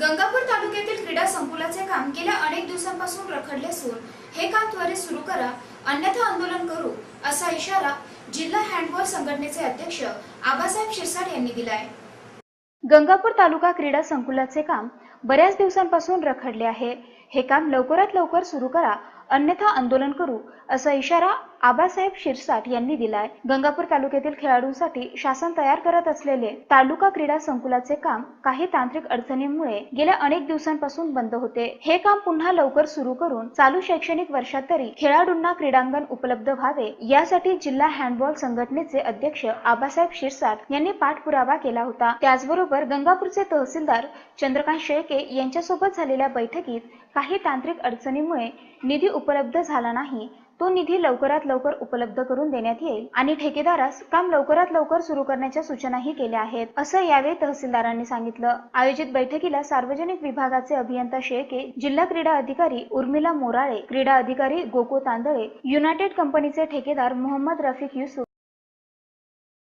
गंगापूर तालुक्यातील क्रीडा संकुलाचे काम गेल्या अनेक दिवसांपासून रखडले असून हे काम त्वरित सुरू करा अन्यथा आंदोलन करू असा इशारा जिल्हा हँडबॉल संघटनेचे अध्यक्ष आबासाहेब शिरसाट यांनी दिलाय. गंगापूर तालुका क्रीडा संकुलाचे काम बऱ्याच दिवसांपासून रखडले आहे. हे काम लवकरात लवकर सुरू करा अन्यथा आंदोलन करू असा इशारा आबासाहेब शिरसाट यांनी दिलाय. गंगापूर तालुक्यातील खेळाडूंसाठी शासन तयार करत असलेले तालुका क्रीडा संकुलाचे काम काही तांत्रिक अडचणींमुळे गेल्या अनेक दिवसांपासून बंद होते. हे काम पुन्हा लवकर सुरू करून चालू शैक्षणिक वर्षात तरी खेळाडूंना क्रीडांगण उपलब्ध व्हावे यासाठी जिल्हा हँडबॉल संघटनेचे अध्यक्ष आबासाहेब शिरसाट यांनी पाठपुरावा केला होता. त्याचबरोबर गंगापूरचे तहसीलदार चंद्रकांत शेळके यांच्यासोबत झालेल्या बैठकीत काही तांत्रिक अडचणीमुळे निधी उपलब्ध झाला नाही तो निधी लवकरात लवकर उपलब्ध करून देण्यात येईल आणि ठेकेदारास काम लवकरात लवकर सुरू करण्याच्या सूचनाही केल्या आहेत असं यावेळी तहसीलदारांनी सांगितलं. आयोजित बैठकीला सार्वजनिक विभागाचे अभियंता शेळके जिल्हा क्रीडा अधिकारी उर्मिला मोराळे क्रीडा अधिकारी गोको तांदळे युनायटेड कंपनीचे ठेकेदार मोहम्मद रफिक युसुफ